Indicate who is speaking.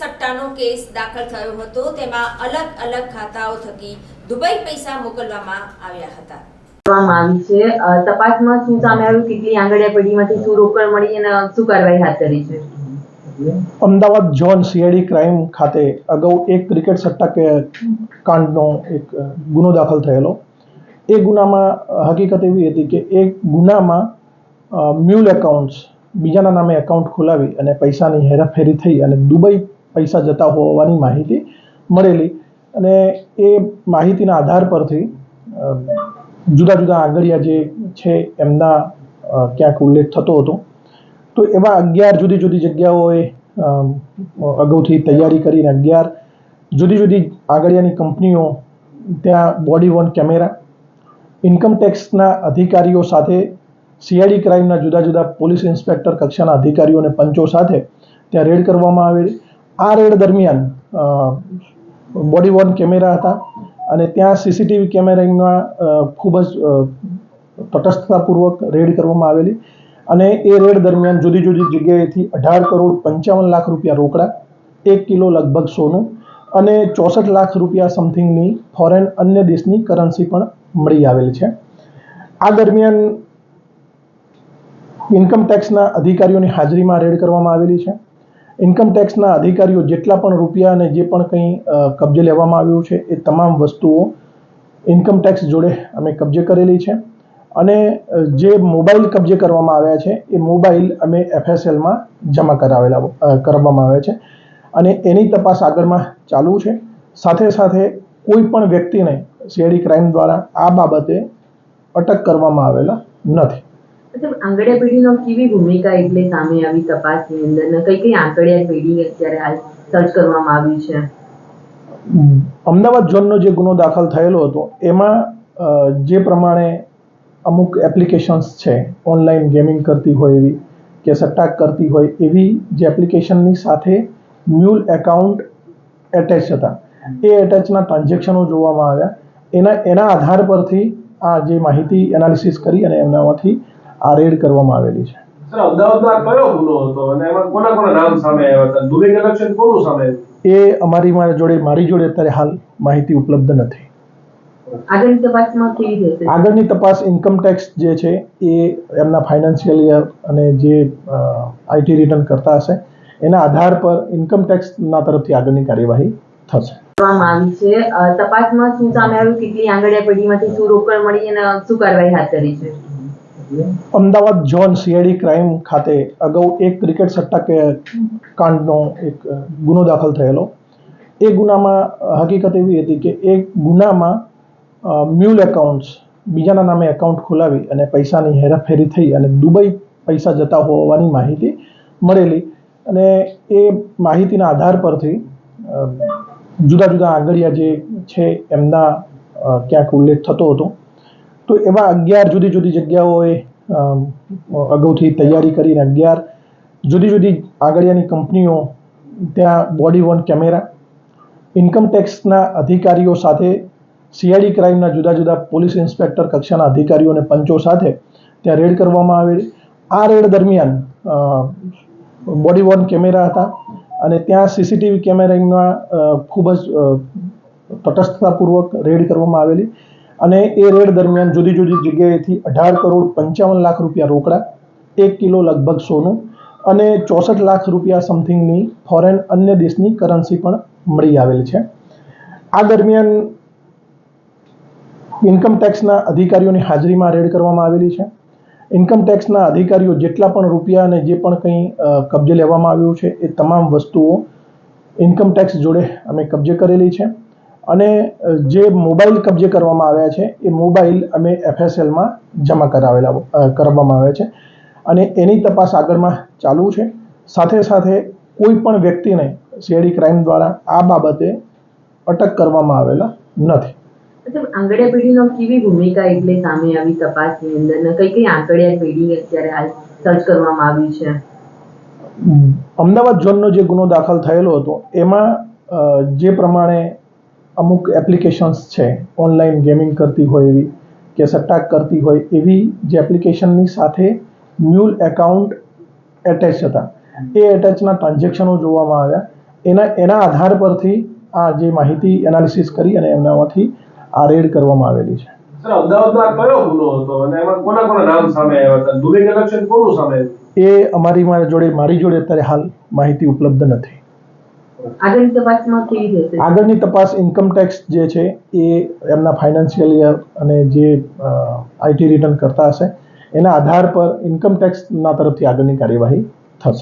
Speaker 1: સટ્ટાનો case દાખલ થયો હતો. તેમાં અલગ અલગ ખાતાઓ થકી દુબઈ પૈસા મોકલવામાં આવ્યા હતા.
Speaker 2: કરવામાં આવી છે. તપાસમાં શું સામે આવ્યું? કેટલી આંગળીયા પેઢીમાંથી શું રોકડ મળી અને શું કાર્યવાહી હાથ ધરી છે?
Speaker 3: અમદાવાદ ઝોન સીઆઈડી ક્રાઇમ ખાતે અગાઉ એક ક્રિકેટ સટ્ટા કે કાંડનો એક ગુનો દાખલ થયેલો. એ ગુનામાં હકીકત એવી હતી કે એ ગુનામાં મ્યુલ એકાઉન્ટ્સ બીજાના નામે એકાઉન્ટ ખોલાવી અને પૈસાની હેરાફેરી થઈ અને દુબઈ પૈસા જતા હોવાની માહિતી મળેલી. અને એ માહિતીના આધાર પરથી જુદા જુદા આંગળિયા જે છે એમના ક્યાંક ઉલ્લેખ થતો હતો. તો એવા અગિયાર જુદી જુદી જગ્યાઓએ અગાઉથી તૈયારી કરીને અગિયાર જુદી જુદી આગળિયાની કંપનીઓ, ત્યાં બોડી વોર્ન કેમેરા ઇન્કમ ટેક્સના અધિકારીઓ સાથે સીઆઈડી ક્રાઇમના જુદા જુદા પોલીસ ઇન્સ્પેક્ટર, કક્ષાના અધિકારીઓ અને પંચો સાથે ત્યાં રેડ કરવામાં આવેલી. આ રેડ દરમિયાન બોડી વોર્ન કેમેરા હતા અને ત્યાં સીસીટીવી કેમેરામાં ખૂબ જ તટસ્થતાપૂર્વક રેડ કરવામાં આવેલી અને એ રેડ દરમિયાન જુદી જુદી જગ્યાએથી અઢાર કરોડ પંચાવન લાખ રૂપિયા રોકડા, એક કિલો લગભગ સોનું અને ચોસઠ લાખ રૂપિયા સમથિંગની ફોરેન અન્ય દેશની કરન્સી પણ મળી આવેલ છે. આ દરમિયાન ઇન્કમ ટેક્સના અધિકારીઓની હાજરીમાં રેડ કરવામાં આવેલી છે. ઇન્કમ ટેક્સના અધિકારીઓ જેટલા પણ રૂપિયા અને જે પણ કંઈ કબજે લેવામાં આવ્યું છે એ તમામ વસ્તુઓ ઇન્કમ ટેક્સ જોડે અમે કબજે કરેલી છે. અને જે મોબાઈલ કબજે કરવામાં આવ્યા છે એ મોબાઈલ અમે એફએસએલમાં જમા કરાવેલા કરવામાં આવ્યા છે. અને એની તપાસ આગળમાં ચાલુ છે. સાથે સાથે કોઈ પણ વ્યક્તિને શેરી ક્રાઇમ દ્વારા આ બાબતે અટક કરવામાં આવેલા નથી.
Speaker 2: પેઢીનો કેવી ભૂમિકા એટલે સામે આવી તપાસની અંદર? કઈ કઈ આંગળીયા પેઢી અત્યારે હાલ સર્ચ કરવામાં આવી છે?
Speaker 3: અમદાવાદ ઝોનનો જે ગુનો દાખલ થયેલો હતો, એમાં જે પ્રમાણે અમુક એપ્લિકેશન્સ છે ઓનલાઈન ગેમિંગ કરતી હોય એવી કે સટ્ટા કરતી હોય એવી જે એપ્લિકેશનની સાથે મ્યુલ એકાઉન્ટ એટેચ હતા. એ એટેચના ટ્રાન્ઝેક્શનો જોવામાં આવ્યા. એના એના આધાર પરથી આ જે માહિતી એનાલિસિસ કરી અને એમનામાંથી આ રેડ કરવામાં આવેલી છે.
Speaker 4: સર અમદાવાદમાં આ કયો ગુનો હતો? અને એમાં કોના કોના નામ સામે આવ્યા હતા? દુબઈ કનેક્શન કોનું સામે આવ્યું?
Speaker 3: એ અમારી મારી જોડે મારી જોડે અત્યારે હાલ માહિતી ઉપલબ્ધ નથી.
Speaker 2: આગળની
Speaker 3: તપાસ ઇન્કમ ટેક્સ જે છે એ એમના ફાઇનાન્શિયલ યર અને જે આઈટી રિટર્ન કરતા હશે એના આધાર પર ઇન્કમ ટેક્સના તરફથી આગળની કાર્યવાહી થશે.
Speaker 2: આવી છે. તપાસમાં શું સામે આવ્યું? કેટલી આંગળીયા પેઢીમાંથી શું રોકડ મળી અને શું કાર્યવાહી હાથ ધરી છે?
Speaker 3: અમદાવાદ ઝોન સીઆઈડી ક્રાઇમ ખાતે અગાઉ એક ક્રિકેટ સટ્ટા કાંડનો એક ગુનો દાખલ થયેલો. એ ગુનામાં હકીકત એવી હતી કે એ ગુનામાં મ્યુલ એકાઉન્ટ્સ બીજાના નામે એકાઉન્ટ ખોલાવી અને પૈસાની હેરાફેરી થઈ અને દુબઈ પૈસા જતા હોવાની માહિતી મળેલી. અને એ માહિતીના આધાર પરથી જુદા જુદા આંગળિયા જે છે એમના ક્યાંક ઉલ્લેખ થતો હતો. તો એવા અગિયાર જુદી જુદી જગ્યાઓએ અગાઉથી તૈયારી કરીને અગિયાર જુદી જુદી આગળિયાની કંપનીઓ, ત્યાં બોડી વોર્ન કેમેરા ઇન્કમ ટેક્સના અધિકારીઓ સાથે સીઆઈડી ક્રાઇમના જુદા જુદા પોલીસ ઇન્સ્પેક્ટર કક્ષાના અધિકારીઓ અને પંચો સાથે ત્યાં રેડ કરવામાં આવેલી. આ રેડ દરમિયાન બોડી વોર્ન કેમેરા હતા અને ત્યાં સીસીટીવી કેમેરાના ખૂબ જ તટસ્થતાપૂર્વક રેડ કરવામાં આવેલી. અને એ રેડ દરમિયાન જુદી જુદી જગ્યાએથી અઢાર કરોડ પંચાવન લાખ રૂપિયા રોકડા, એક કિલો લગભગ સોનું અને ચોસઠ લાખ રૂપિયા સમથિંગની ફોરેન અન્ય દેશની કરન્સી પણ મળી આવેલ છે. આ દરમિયાન ઇન્કમ ટેક્સના અધિકારીઓની હાજરીમાં રેડ કરવામાં આવેલી છે. ઇન્કમ ટેક્સના અધિકારીઓ જેટલા પણ રૂપિયા અને જે પણ કંઈ કબજે લેવામાં આવ્યું છે એ તમામ વસ્તુઓ ઇન્કમ ટેક્સ જોડે અમે કબજે કરેલી છે. અને જે મોબાઈલ કબજે કરવામાં આવ્યા છે એ મોબાઈલ અમે એફએસએલમાં જમા કરાવેલા કરવામાં આવ્યા છે. અને એની તપાસ આગળમાં ચાલુ છે. સાથે સાથે કોઈ પણ વ્યક્તિને સીઆઈડી ક્રાઇમ દ્વારા આ બાબતે અટક કરવામાં આવેલા નથી.
Speaker 2: પેઢીનો કેવી ભૂમિકા એટલે સામે આવી તપાસની અંદર? કઈ કઈ આંગળીયા પેઢી અત્યારે હાલ સર્ચ કરવામાં આવી છે?
Speaker 3: અમદાવાદ ઝોનનો જે ગુનો દાખલ થયેલો હતો એમાં જે પ્રમાણે અમુક એપ્લિકેશન્સ છે ઓનલાઈન ગેમિંગ કરતી હોય એવી કે સટ્ટા કરતી હોય એવી જે એપ્લિકેશનની સાથે મ્યુલ એકાઉન્ટ એટેચ હતા. એ એટેચના ટ્રાન્ઝેક્શનો જોવામાં આવ્યા. એના એના આધાર પરથી આ જે માહિતી એનાલિસિસ કરી અને એમનામાંથી આ રેડ કરવામાં આવેલી છે. એ અમારી મારી જોડે મારી જોડે અત્યારે હાલ માહિતી ઉપલબ્ધ નથી.
Speaker 2: આગળની તપાસમાં કેવી
Speaker 3: આગળની તપાસ ઇન્કમ ટેક્સ જે છે એ એમના ફાઇનાન્શિયલ યર અને જે આઈટી રિટર્ન કરતા હશે. એના આધાર પર ઇન્કમ ટેક્સના તરફથી આગળની કાર્યવાહી